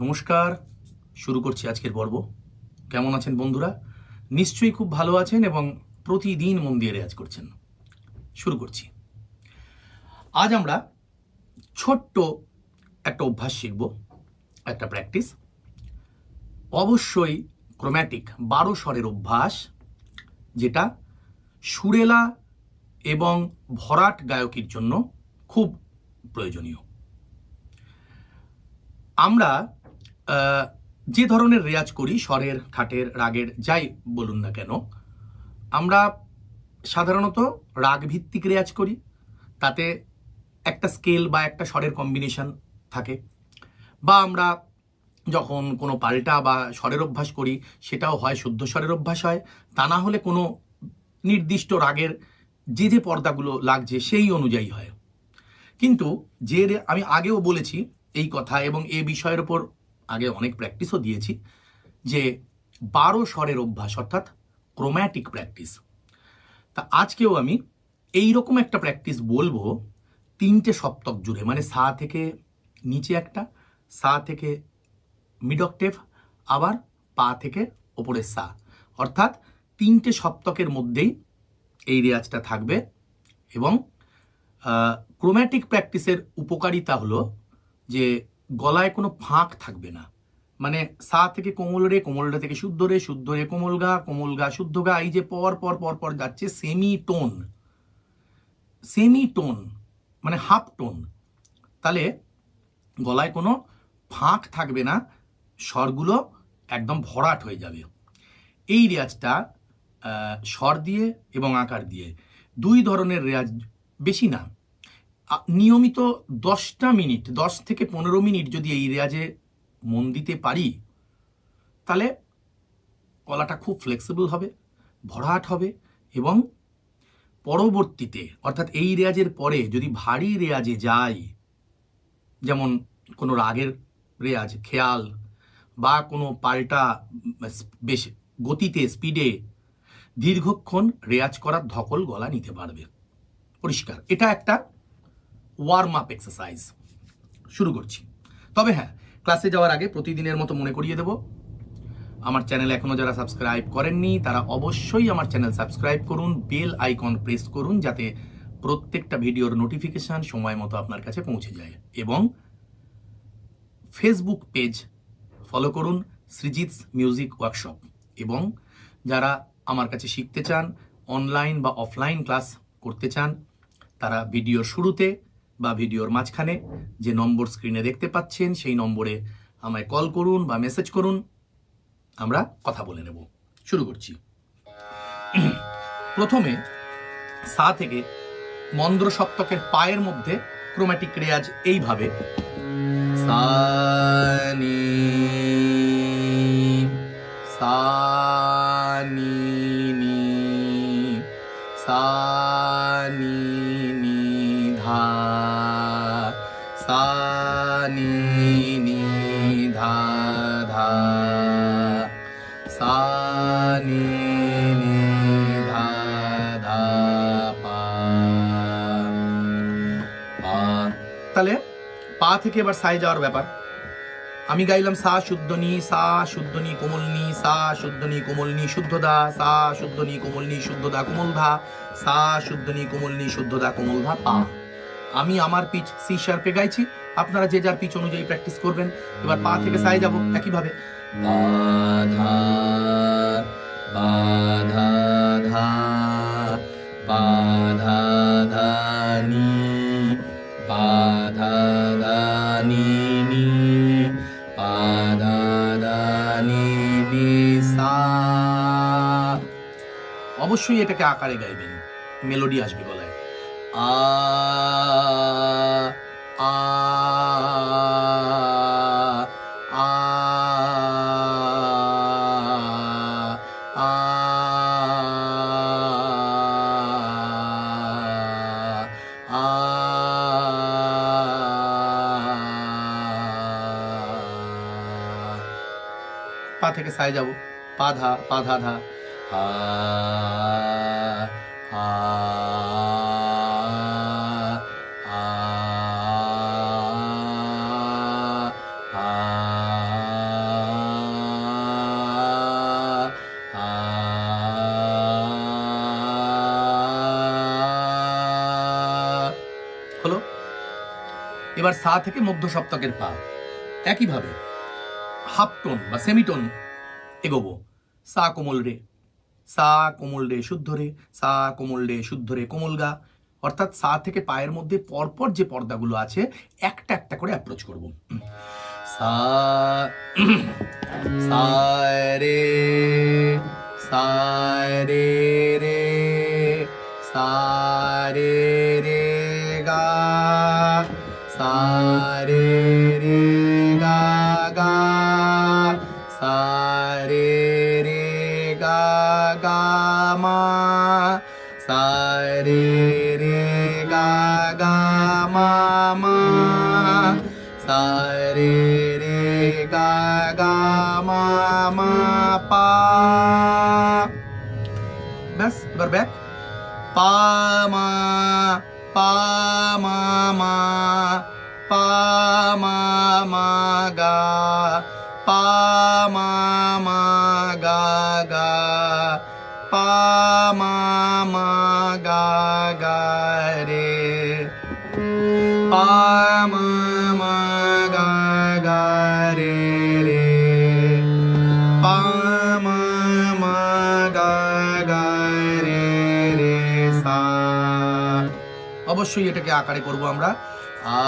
নমস্কার, শুরু করছি আজকের পর্ব। কেমন আছেন বন্ধুরা? নিশ্চয়ই খুব ভালো আছেন এবং প্রতিদিন মন দিয়ে রেয়াজ করছেন। শুরু করছি। আজ আমরা ছোট্ট একটা অভ্যাস শিখব, একটা প্র্যাকটিস। অবশ্যই ক্রোম্যাটিক বারো স্বরের অভ্যাস, যেটা সুরেলা এবং ভরাট গায়কির জন্য খুব প্রয়োজনীয়। আমরা যে ধরনের রেয়াজ করি, স্বরের, ঠাটের, রাগের, যাই বলুন না কেন, আমরা সাধারণত রাগ ভিত্তিক রেয়াজ করি। তাতে একটা স্কেল বা একটা স্বরের কম্বিনেশন থাকে। বা আমরা যখন কোনো পাল্টা বা স্বরের অভ্যাস করি, সেটাও হয় শুদ্ধ স্বরের অভ্যাস হয়। তা না হলে কোনো নির্দিষ্ট রাগের যে যে পর্দাগুলো লাগছে, সেই অনুযায়ী হয়। কিন্তু যে আমি আগেও বলেছি এই কথা এবং এ বিষয়ের ওপর আগে অনেক প্র্যাকটিসও দিয়েছি, যে বারো স্বরের অভ্যাস, অর্থাৎ ক্রোম্যাটিক প্র্যাকটিস তা আজকেও আমি এই রকম একটা প্র্যাকটিস বলব, তিনটে সপ্তক জুড়ে মানে সা থেকে নিচে একটা, সা থেকে মিড অক্টেভ আবার পা থেকে ওপরের সা। অর্থাৎ তিনটে সপ্তকের মধ্যেই এই রেয়াজটা থাকবে এবং ক্রোম্যাটিক প্র্যাকটিসের উপকারিতা হলো যে গলায় কোনো ফাঁক থাকবে না। মানে সা থেকে কোমল রে কোমল রে থেকে শুদ্ধ রে শুদ্ধ রে, কোমল গা কোমল গা, শুদ্ধ গা, এই যে পর পর পর পর যাচ্ছে সেমি টোন সেমি টোন মানে হাফ টোন তাহলে গলায় কোনো ফাঁক থাকবে না, স্বরগুলো একদম ভরাট হয়ে যাবে। এই রেয়াজটা স্বর দিয়ে এবং আকার দিয়ে। দুই ধরনের রেয়াজ, বেশি না। নিয়মিত দশটা মিনিট, দশ থেকে পনেরো মিনিট যদি এই রেয়াজে মন দিতে পারি, তাহলে গলাটা খুব ফ্লেক্সিবল হবে, ভরাট হবে এবং পরবর্তীতে, অর্থাৎ এই রেয়াজের পরে যদি ভারী রেয়াজে যাই, যেমন কোনো রাগের রেয়াজ, খেয়াল বা কোনো পাল্টা, বেশ গতিতে স্পিডে দীর্ঘক্ষণ রেয়াজ করার ধকল গলা নিতে পারবে। পরিষ্কার। এটা একটা ওয়ার্ম আপ এক্সারসাইজ শুরু করছি। তবে হ্যাঁ ক্লাসে যাওয়ার আগে প্রতিদিনের মতো মনে করিয়ে দেব। আমার চ্যানেল এখনও যারা সাবস্ক্রাইব করেননি, তারা অবশ্যই আমার চ্যানেল সাবস্ক্রাইব করুন বেল আইকন প্রেস করুন, যাতে প্রত্যেকটা ভিডিওর নোটিফিকেশন সময় মতো আপনার কাছে পৌঁছে যায়। এবং ফেসবুক পেজ ফলো করুন সৃজিৎস মিউজিক ওয়ার্কশপ এবং যারা আমার কাছে শিখতে চান অনলাইন বা অফলাইন ক্লাস করতে চান, তারা ভিডিও শুরুতে বা ভিডিওর মাঝখানে যে নম্বর স্ক্রিনে দেখতে পাচ্ছেন, সেই নম্বরে আমায় কল করুন বা মেসেজ করুন। আমরা কথা বলে নেব। শুরু করছি। প্রথমে সা থেকে মন্দ্র সপ্তকের পায়ের মধ্যে ক্রোম্যাটিক রেয়াজ এইভাবে। সা নি সা নি নি, সা তাহলে পা থেকে এবার সাই যাওয়ার ব্যাপার। আমি গাইলাম, সা শুদ্ধনি সা শুদ্ধনি কোমলনি সা শুদ্ধনি কোমলনি শুদ্ধদা সা শুদ্ধনি কোমলনি শুদ্ধদা কোমলধা সা শুদ্ধনি কোমলনি শুদ্ধদা কোমলধা পা। আমি আমার পিচ সি শার্পে গাইছি, আপনারা যে যার পিচ অনুযায়ী প্র্যাকটিস করবেন, এবার পা থেকে সাই যাব একইভাবে। বাধা বাধা ধা বাধা অবশ্যই এটাকে আকারে গাইবেন। মেলোডি আসবে গলায়। আ আ পা থেকে সাই যাব। পা ধা পা ধা ধা। হা আ হলো? এবার সা থেকে মধ্য সপ্তকের পা। একইভাবে হাফ টোন বা সেমিটোন এগোবো। সা কোমল রে। সা কোমল রে শুদ্ধ রে, সা কোমল রে শুদ্ধ রে কোমল গা। অর্থাৎ সা থেকে পায়ের মধ্যে পরপর যে পর্দাগুলো আছে, একটা একটা করে অ্যাপ্রোচ করব। সা রে সা রে রে সা রে রে গা সা রে সা রে রে গা গা মা মা পা ব্যাস এবার ব্যাক পা মা পা মা মা পা মা মা গা পা মা মা গা গা পা মা মা গা গা রে পা মা মা অবশ্যই এটাকে আকারে করব আমরা। আ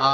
আ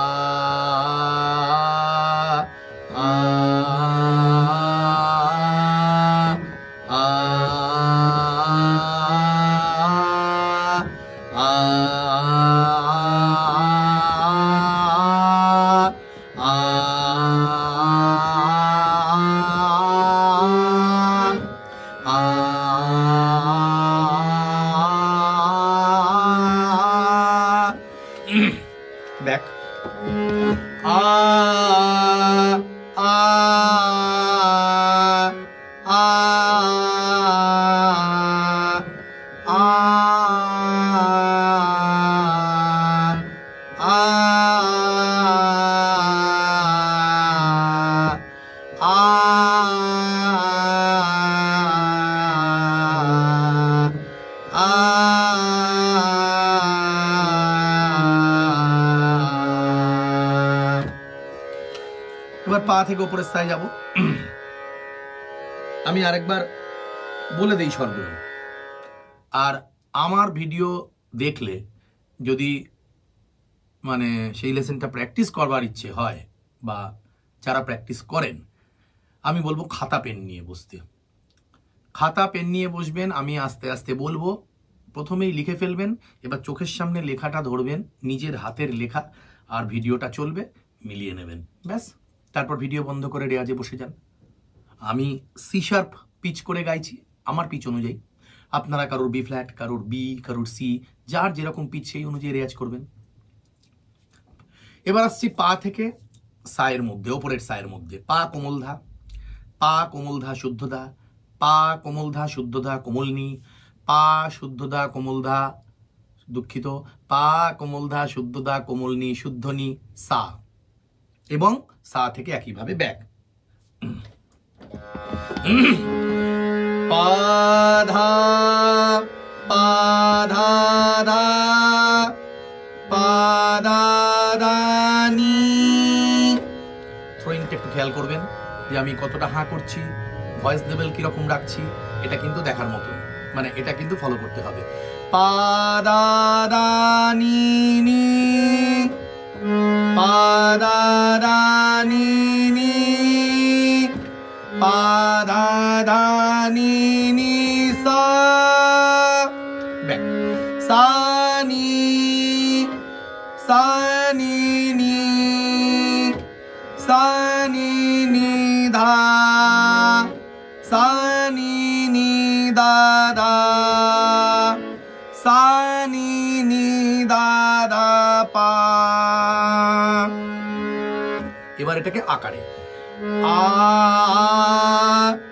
এবার পা থেকে উপরের স্থায় যাব। আমি আরেকবার বলে দিই স্বরগুলো আর আমার ভিডিও দেখলে যদি মানে সেই লেসেনটা প্র্যাকটিস করবার ইচ্ছে হয় বা যারা প্র্যাকটিস করেন, আমি বলব খাতা, পেন নিয়ে বসতে। খাতা, পেন নিয়ে বসবেন, আমি আস্তে আস্তে বলব। প্রথমেই লিখে ফেলবেন, এবার চোখের সামনে লেখাটা ধরবেন, নিজের হাতের লেখা, আর ভিডিওটা চলবে, মিলিয়ে নেবেন। ব্যাস। তারপর ভিডিও বন্ধ করে রেয়াজে বসে যান। আমি সি শার্প পিচ করে গাইছি, আমার পিচ অনুযায়ী। আপনারা কারোর বি ফ্ল্যাট কারোর বি কারোর সি যার যেরকম পিচ সেই অনুযায়ী রেয়াজ করবেন। এবার আসছি পা থেকে সায়ের মধ্যে, ওপরের সায়ের মধ্যে। পা কোমলধা পা কোমলধা শুদ্ধধা পা কোমলধা শুদ্ধধা কোমলনি পা শুদ্ধধা কোমলধা দুঃখিত, পা কোমলধা শুদ্ধধা কোমলনি শুদ্ধনি সা। এবং সা থেকে একইভাবে ব্যাক পাধা পাধা ধা পাদাদানি থ্রোয়িংটা একটু খেয়াল করবেন যে আমি কতটা হাঁ করছি, ভয়েস লেভেল কীরকম রাখছি, এটা কিন্তু দেখার মতো। মানে এটা কিন্তু ফলো করতে হবে। পাদাদানি নি পাদাদানি নি পাদাদানি নি সা ব্যাক সানি সানি নি সানি নি ধা সানি নি দা দা সানি এবার এটাকে আকারে আ আ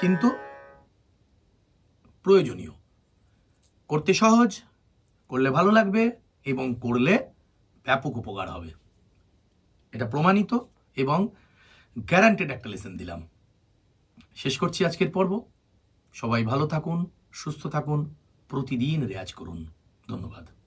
কিন্তু প্রয়োজনীয়। করতে সহজ, করলে ভালো লাগবে এবং করলে ব্যাপক উপকার হবে। এটা প্রমাণিত এবং গ্যারান্টেড একটা লেসন দিলাম। শেষ করছি আজকের পর্ব। সবাই ভালো থাকুন, সুস্থ থাকুন, প্রতিদিন রেয়াজ করুন। ধন্যবাদ।